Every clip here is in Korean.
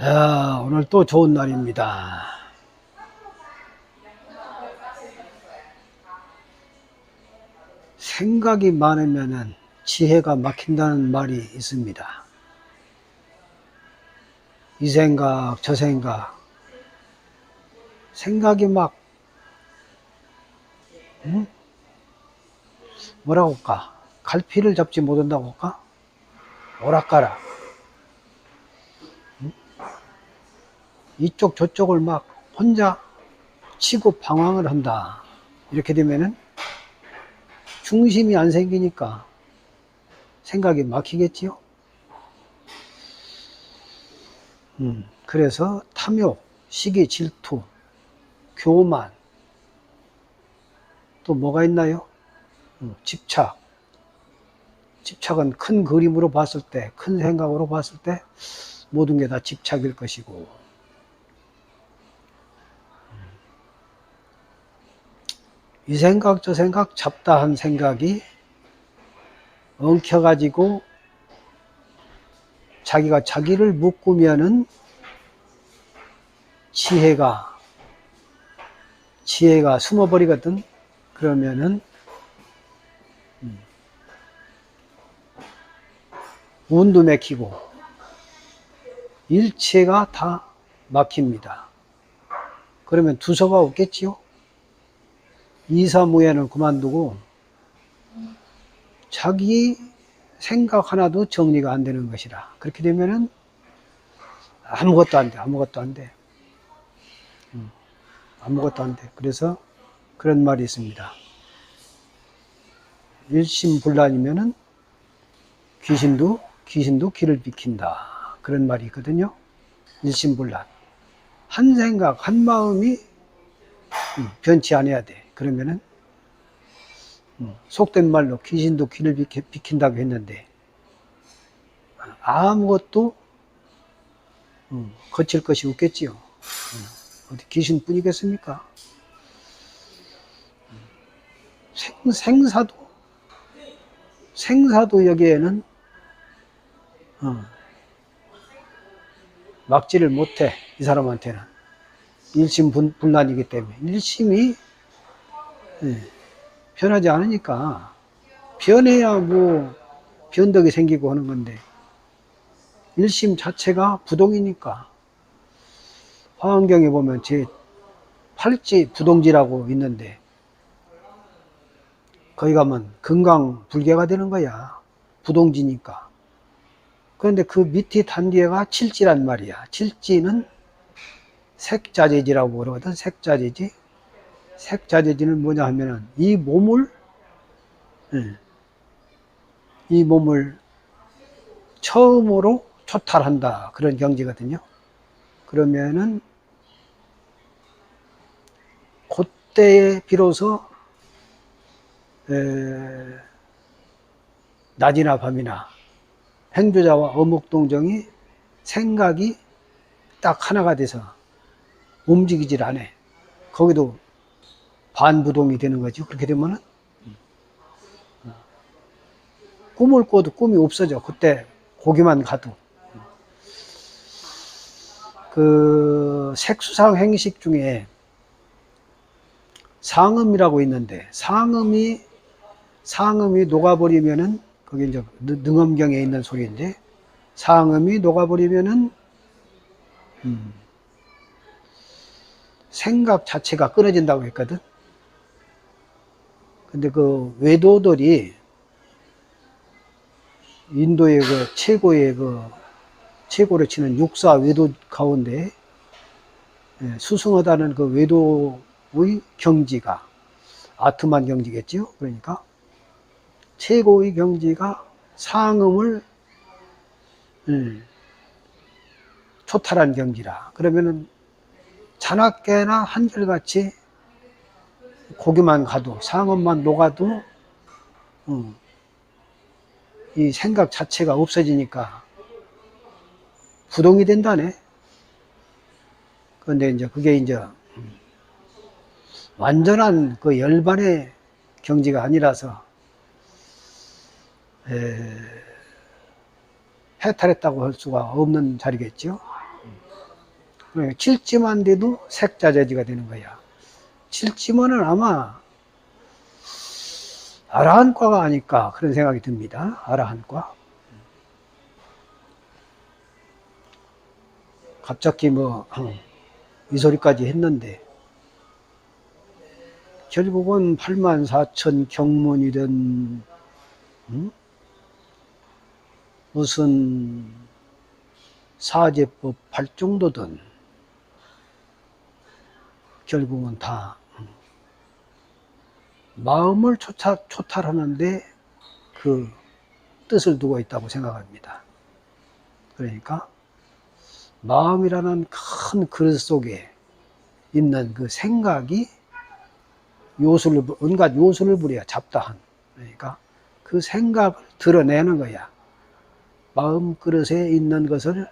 야, 오늘 또 좋은 날입니다. 생각이 많으면은 지혜가 막힌다는 말이 있습니다. 이 생각, 저 생각. 생각이 막, 응? 뭐라고 할까? 갈피를 잡지 못한다고 할까? 오락가락. 이쪽 저쪽을 막 혼자 치고 방황을 한다. 이렇게 되면은 중심이 안 생기니까 생각이 막히겠지요. 음, 그래서 탐욕, 시기, 질투, 교만, 또 뭐가 있나요? 음, 집착. 집착은 큰 그림으로 봤을 때, 큰 생각으로 봤을 때 모든 게 다 집착일 것이고, 이 생각 저 생각 잡다한 생각이 엉켜가지고 자기가 자기를 묶으면은 지혜가 지혜가 숨어버리거든. 그러면은 음, 운도 막히고 일체가 다 막힙니다. 그러면 두서가 없겠지요 이사무예는 그만두고 자기 생각 하나도 정리가 안 되는 것이라. 그렇게 되면은 아무것도 안 돼. 아무것도 안 돼. 음, 아무것도 안 돼. 그래서 그런 말이 있습니다. 일심불란이면은 귀신도 귀신도 길을 비킨다. 그런 말이 있거든요. 일심불란. 한 생각, 한 마음이 음, 변치 않아야 돼. 그러면은 음, 속된 말로 귀신도 귀를 비킨다고 했는데 아무것도 음, 거칠 것이 없겠지요. 음, 어디 귀신뿐이겠습니까? 음, 생, 생사도 생사도 여기에는 어, 막지를 못해 이 사람한테는 일심분란이기 때문에 일심이 예, 변하지 않으니까 변해야 뭐 변덕이 생기고 하는 건데 일심 자체가 부동이니까. 화엄경에 보면 제 팔지 부동지라고 있는데 거기 가면 건강 불개가 되는 거야. 부동지니까. 그런데 그 밑에 단계가 칠지란 말이야. 칠지는 색자재지라고 그러거든. 색자재지 색자재지는 뭐냐 하면은 이 몸을 예, 이 몸을 처음으로 초탈한다 그런 경지거든요. 그러면은 그때에 비로소 에, 낮이나 밤이나 행주자와 어묵동정이 생각이 딱 하나가 돼서 움직이질 않아. 거기도 반부동이 되는 거죠. 그렇게 되면은 꿈을 꿔도 꿈이 없어져. 그때 고기만 가도. 그 색수상 행식 중에 상음이라고 있는데 상음이 상음이 녹아버리면은 거기 이제 능엄경에 있는 소리인데 상음이 녹아버리면은 음, 생각 자체가 끊어진다고 했거든. 근데 그 외도들이 인도의 그 최고의 그 최고로 치는 육사 외도 가운데 예, 수승하다는 그 외도의 경지가 아트만 경지겠지요. 그러니까 최고의 경지가 상음을 음, 초탈한 경지라. 그러면은 자나깨나 한결같이 고기만 가도 상음만 녹아도 음, 이 생각 자체가 없어지니까 부동이 된다네. 그런데 이제 그게 이제 음, 완전한 그 열반의 경지가 아니라서 에, 해탈했다고 할 수가 없는 자리겠죠. 그러니까 칠지만 돼도 색자재지가 되는 거야. 칠지만은 아마 아라한과가 아닐까 그런 생각이 듭니다. 아라한과. 갑자기 뭐 이 소리까지 했는데 결국은 8만 4천 경문이든 음? 무슨 사제법 발정도든 결국은 다 음, 마음을 초타, 초탈하는데 그 뜻을 두고 있다고 생각합니다. 그러니까 마음이라는 큰 그릇 속에 있는 그 생각이 요술을, 온갖 요술을 부려 잡다한. 그러니까 그 생각을 드러내는 거야. 마음 그릇에 있는 것을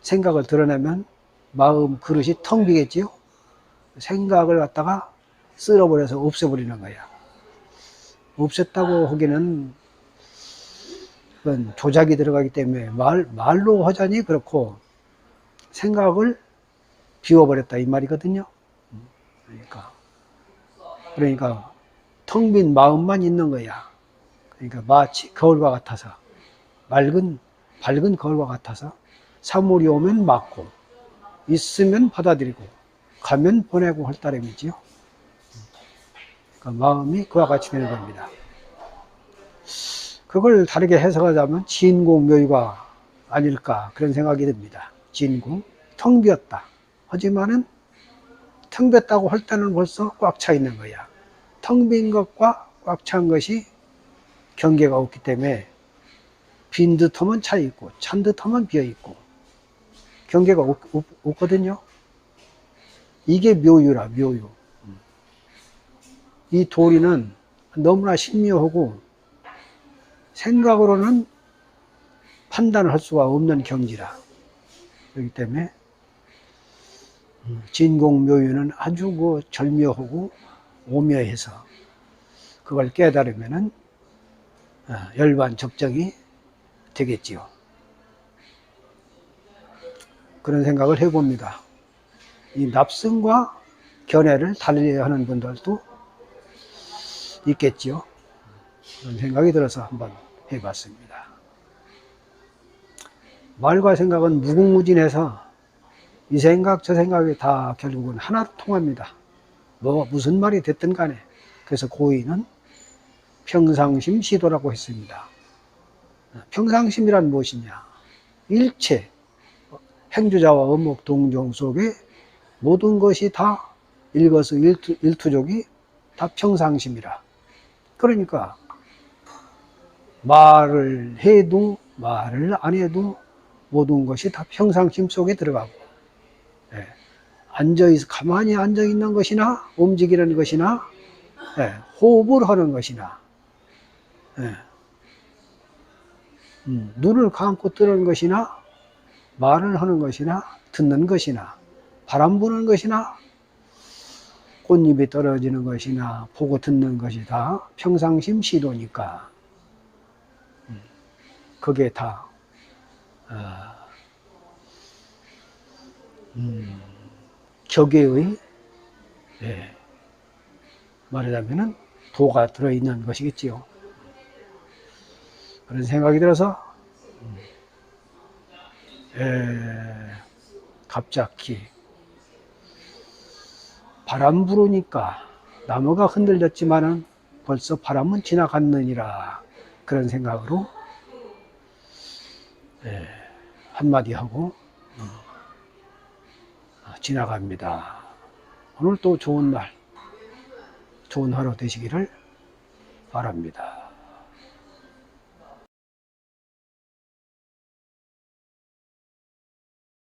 생각을 드러내면 마음 그릇이 텅 비겠지요? 생각을 갖다가 쓸어버려서 없애버리는 거야. 없앴다고 하기는 그건 조작이 들어가기 때문에 말, 말로 하자니 그렇고 생각을 비워버렸다 이 말이거든요. 그러니까 그러니까 텅 빈 마음만 있는 거야. 그러니까 마치 거울과 같아서 맑은 밝은 거울과 같아서 사물이 오면 맞고 있으면 받아들이고 가면 보내고 할 따름이지요. 그러니까 마음이 그와 같이 되는 겁니다. 그걸 다르게 해석하자면 진공 묘유가 아닐까 그런 생각이 듭니다. 진공 텅 비었다. 하지만은 텅 비었다고 할 때는 벌써 꽉 차 있는 거야. 텅 빈 것과 꽉 찬 것이 경계가 없기 때문에 빈 듯하면 차 있고 찬 듯하면 비어 있고 경계가 없, 없, 없거든요. 이게 묘유라 묘유. 이 도리는 너무나 신묘하고 생각으로는 판단을 할 수가 없는 경지라. 그렇기 때문에 진공묘유는 아주 그 절묘하고 오묘해서 그걸 깨달으면은 어, 열반 적정이 되겠지요. 그런 생각을 해봅니다. 이 납승과 견해를 달리 하는 분들도 있겠지요. 그런 생각이 들어서 한번 해봤습니다. 말과 생각은 무궁무진해서 이 생각 저 생각이 다 결국은 하나로 통합니다. 뭐 무슨 말이 됐든 간에 그래서 고인은 평상심 시도라고 했습니다. 평상심이란 무엇이냐? 일체 행주자와 어목 동정 속에 모든 것이 다 일거수 일투, 일투족이 다 평상심이라. 그러니까 말을 해도 말을 안 해도 모든 것이 다 평상심 속에 들어가고 예, 앉아 있 가만히 앉아 있는 것이나 움직이는 것이나 예, 호흡을 하는 것이나 예, 음, 눈을 감고 뜨는 것이나 말을 하는 것이나 듣는 것이나 바람 부는 것이나 꽃잎이 떨어지는 것이나 보고 듣는 것이 다 평상심 시도니까 음, 그게 다 어, 음, 격의 예, 말하자면은 도가 들어있는 것이겠지요. 그런 생각이 들어서 음, 에, 갑자기 바람 부르니까 나무가 흔들렸지만은 벌써 바람은 지나갔느니라 그런 생각으로 에, 한마디 하고 어, 지나갑니다. 오늘 또 좋은 날, 좋은 하루 되시기를 바랍니다.